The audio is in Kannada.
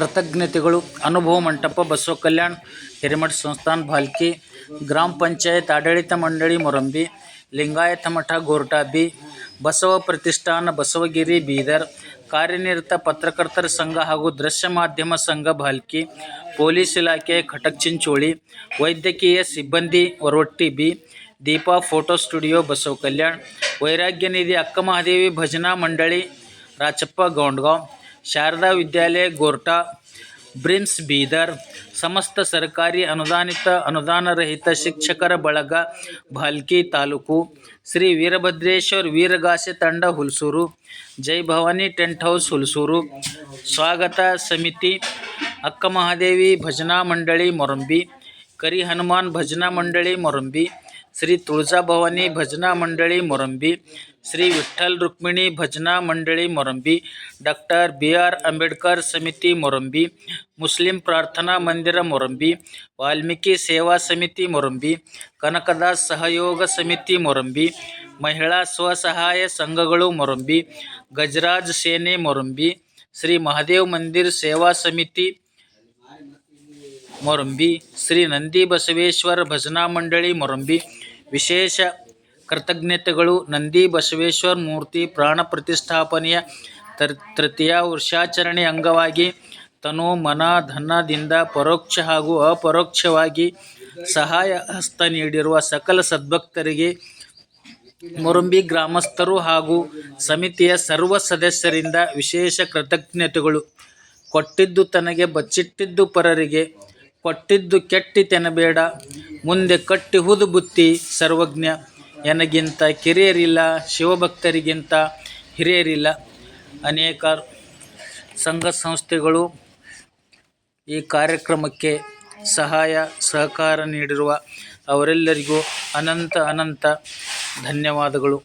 ಕೃತಜ್ಞತೆಗಳು. ಅನುಭವ ಮಂಟಪ, ಬಸವ ಕಲ್ಯಾಣ್, ಹಿರೇಮಠ ಸಂಸ್ಥಾನ ಭಾಲ್ಕಿ ಗ್ರಾಮ ಪಂಚಾಯತ್, ಆಡಳಿತ ಮಂಡಳಿ, ಮೊರಂಬಿ, ಲಿಂಗಾಯತ ಮಠ, ಗೋರ್ಟಾಬಿ, ಬಸವ ಪ್ರತಿಷ್ಠಾನ, ಬಸವಗಿರಿ, ಬೀದರ್, ಕಾರ್ಯನಿರತ ಪತ್ರಕರ್ತರ ಸಂಘ ಹಾಗೂ ದೃಶ್ಯ ಮಾಧ್ಯಮ ಸಂಘ ಭಾಲ್ಕಿ ಪೊಲೀಸ್ ಇಲಾಖೆ ಖಟಕ್ ಚಿಂಚೋಳಿ, ವೈದ್ಯಕೀಯ ಸಿಬ್ಬಂದಿ Oravatti B, Deepa photo studio, Basava Kalyan ವೈರಾಗ್ಯನಿಧಿ Akka Mahadevi ಭಜನಾ ಮಂಡಳಿ, ರಾಚಪ್ಪ, ಗೌಂಡ್ಗಾಂವ್ ಶಾರದಾ ವಿದ್ಯಾಲಯ, ಗೋರ್ಟಾ ಬ್ರಿಮ್ಸ್ ಬೀದರ್, ಸಮಸ್ತ ಸರ್ಕಾರಿ ಅನುದಾನಿತ, ಅನುದಾನರಹಿತ ಶಿಕ್ಷಕರ ಬಳಗ ಭಾಲ್ಕಿ ತಾಲೂಕು, ಶ್ರೀ ವೀರಭದ್ರೇಶ್ವರ್ ವೀರಗಾಸೆ ತಂಡ, ಹುಲ್ಸೂರು, ಜೈ ಭವಾನಿ ಟೆಂಟ್ ಹೌಸ್, ಹುಲ್ಸೂರು, ಸ್ವಾಗತ ಸಮಿತಿ ಅಕ್ಕ ಮಹಾದೇವಿ ಭಜನಾ ಮಂಡಳಿ, ಮೊರಂಬಿ, ಕರಿ ಹನುಮಾನ್ ಭಜನಾ ಮಂಡಳಿ, ಮೊರಂಬಿ ಶ್ರೀ ತುಳಜಾಭವಾನಿ ಭಜನಾ ಮಂಡಳಿ ಮೊರಂಬಿ ಶ್ರೀ ವಿಠ್ಠಲ್ ರುಕ್ಮಿಣಿ ಭಜನಾ ಮಂಡಳಿ Morambi doctor B R Ambedkar ಸಮಿತಿ ಮೊರಂಬಿ ಮುಸ್ಲಿಂ ಪ್ರಾರ್ಥನಾ ಮಂದಿರ ಮೊರಂಬಿ ವಾಲ್ಮೀಕಿ ಸೇವಾ ಸಮಿತಿ ಮೊರಂಬಿ ಕನಕದಾಸ್ ಸಹಯೋಗ ಸಮಿತಿ ಮೊರಂಬಿ ಮಹಿಳಾ ಸ್ವಸಹಾಯ ಸಂಘಗಳು ಮೊರಂಬಿ ಗಜರಾಜ್ ಸೇನೆ ಮೊರಂಬಿ ಶ್ರೀ ಮಹಾದೇವ್ ಮಂದಿರ್ ಸೇವಾ ಸಮಿತಿ ಮೊರಂಬಿ ಶ್ರೀ ನಂದಿ ಬಸವೇಶ್ವರ ಭಜನಾ ಮಂಡಳಿ ಮೊರಂಬಿ ವಿಶೇಷ ಕೃತಜ್ಞತೆಗಳು. ನಂದಿ ಬಸವೇಶ್ವರ ಮೂರ್ತಿ ಪ್ರಾಣ ಪ್ರತಿಷ್ಠಾಪನೆಯ ತರ್ ತೃತೀಯ ವರ್ಷಾಚರಣೆ ಅಂಗವಾಗಿ ತನು ಮನ ಧನದಿಂದ ಪರೋಕ್ಷ ಹಾಗೂ ಅಪರೋಕ್ಷವಾಗಿ ಸಹಾಯ ಹಸ್ತ ನೀಡಿರುವ ಸಕಲ ಸದ್ಭಕ್ತರಿಗೆ ಮುರುಂಬಿ ಗ್ರಾಮಸ್ಥರು ಹಾಗೂ ಸಮಿತಿಯ ಸರ್ವ ಸದಸ್ಯರಿಂದ ವಿಶೇಷ ಕೃತಜ್ಞತೆಗಳು. ಕೊಟ್ಟಿದ್ದು ತನಗೆ ಬಚ್ಚಿಟ್ಟಿದ್ದು ಪರರಿಗೆ ಕೊಟ್ಟಿದ್ದು ಕೆಟ್ಟಿ ತೆನಬೇಡ ಮುಂದೆ ಕಟ್ಟಿಹುದು ಬುತ್ತಿ ಸರ್ವಜ್ಞ. ಎನಗಿಂತ ಕಿರಿಯರಿಲ್ಲ, ಶಿವಭಕ್ತರಿಗಿಂತ ಹಿರಿಯರಿಲ್ಲ. ಅನೇಕ ಸಂಘ ಸಂಸ್ಥೆಗಳು ಈ ಕಾರ್ಯಕ್ರಮಕ್ಕೆ ಸಹಾಯ, ಸಹಕಾರ ನೀಡಿರುವ ಅವರೆಲ್ಲರಿಗೂ ಅನಂತ ಅನಂತ ಧನ್ಯವಾದಗಳು.